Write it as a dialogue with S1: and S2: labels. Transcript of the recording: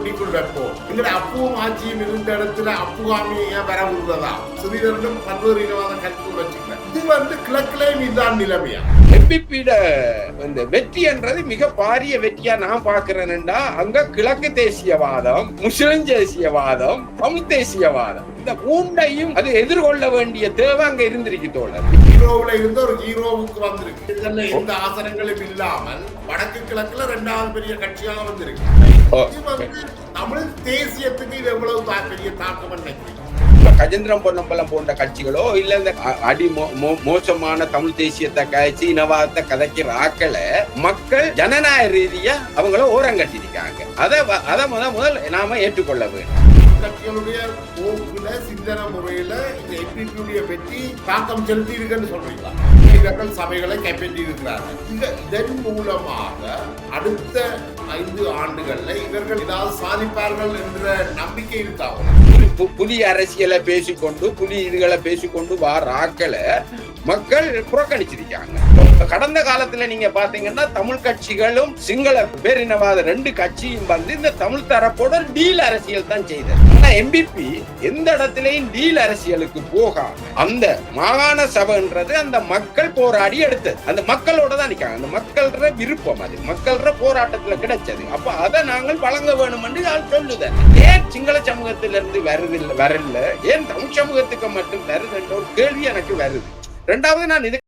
S1: నీకు కూడా எங்கட அப்புவும் ஆட்சியும் இருந்த இடத்துல அப்புகாமிய வர விடுறதா சிறிதர்களும் பல்வேறு இனவாத கருத்து வச்சுக்கிறேன் இது வந்து கிழக்கிலேயும் இதுதான் நிலைமையா
S2: எம்பிபியோட இந்த வெற்றி என்றது மிக பாரிய வெற்றியா நான் பாக்குறேன்டா அங்க கிழக்கு தேசியவாதம் முஸ்லிம் தேசியவாதம் தமிழ் தேசியவாதம் இந்த மூண்டையும் அது எதிர்கொள்ள வேண்டிய தேவை அங்க இருந்திருக்கு தோழர்
S1: ஹீரோவுல இருந்து ஒரு ஹீரோவுக்கு வந்திருக்கு இதுல எந்த ஆசனங்களும் இல்லாமல் வடக்கு கிழக்குல ரெண்டாவது பெரிய கட்சியாக வந்திருக்கு தமிழ் தேசியத்துக்கு இது எவ்வளவு தா- பெரிய தாக்கம்
S2: இப்ப கஜேந்திரம் பொன்னம்பலம் போன்ற கட்சிகளோ இல்ல இந்த அடி மோ- மோ- மோசமான தமிழ் தேசியத்தை கழிச்சு இனவாதத்தை கதைக்கிற ஆக்களை மக்கள் ஜனநாயக ரீதியா அவங்கள ஓரங்கட்டிருக்காங்க. அதை அதை முதல் முதல் நாம ஏற்றுக்கொள்ள வேண்டும்.
S1: கட்சிகளுடைய போக்குல சிந்தனை முறையில இந்த எம்பிபியுடைய வெற்றி தாக்கம் செலுத்தி இருக்குன்னு சொல்றீங்களா? இவர்கள் சபைகளை கைப்பற்றி இருக்கிறார்கள் இந்த- இதன் மூலமாக அடுத்த ஐந்து ஆண்டுகள்ல இவர்கள் ஏதாவது சாதிப்பார்கள் என்ற நம்பிக்கை இருக்காங்க
S2: புலி- பு- புலி அரசியலை பேசிக்கொண்டு புலி இதுகளை பேசிக்கொண்டு வார ஆக்களை மக்கள் புறக்கணிச்சிருக்காங்க. கடந்த காலத்துல நீங்க பாத்தீங்கன்னா தமிழ் கட்சிகளும் சிங்கள பேரினவாத ரெண்டு கட்சியும் வந்து இந்த தமிழ் தரப்போட டீல் அரசியல் தான் செய்தது. ஆனா எம்பிபி எந்த இடத்துலயும் டீல் அரசியலுக்கு போகாம அந்த மாகாண சபைன்றது அந்த மக்கள் போராடி எடுத்தது. அந்த மக்களோட தான் நிக்காங்க. அந்த மக்கள்ற விருப்பம் அது. மக்கள்ற போராட்டத்துல கிடைச்சது. அப்ப அதை நாங்கள் வழங்க வேணும் என்று நான் சொல்லுதேன். ஏன் சிங்கள சமூகத்திலிருந்து வருது இல்ல வரல. ஏன் தமிழ் சமூகத்துக்கு மட்டும் வருதுன்ற ஒரு கேள்வி எனக்கு வருது. ரெண்டாவது நான் இது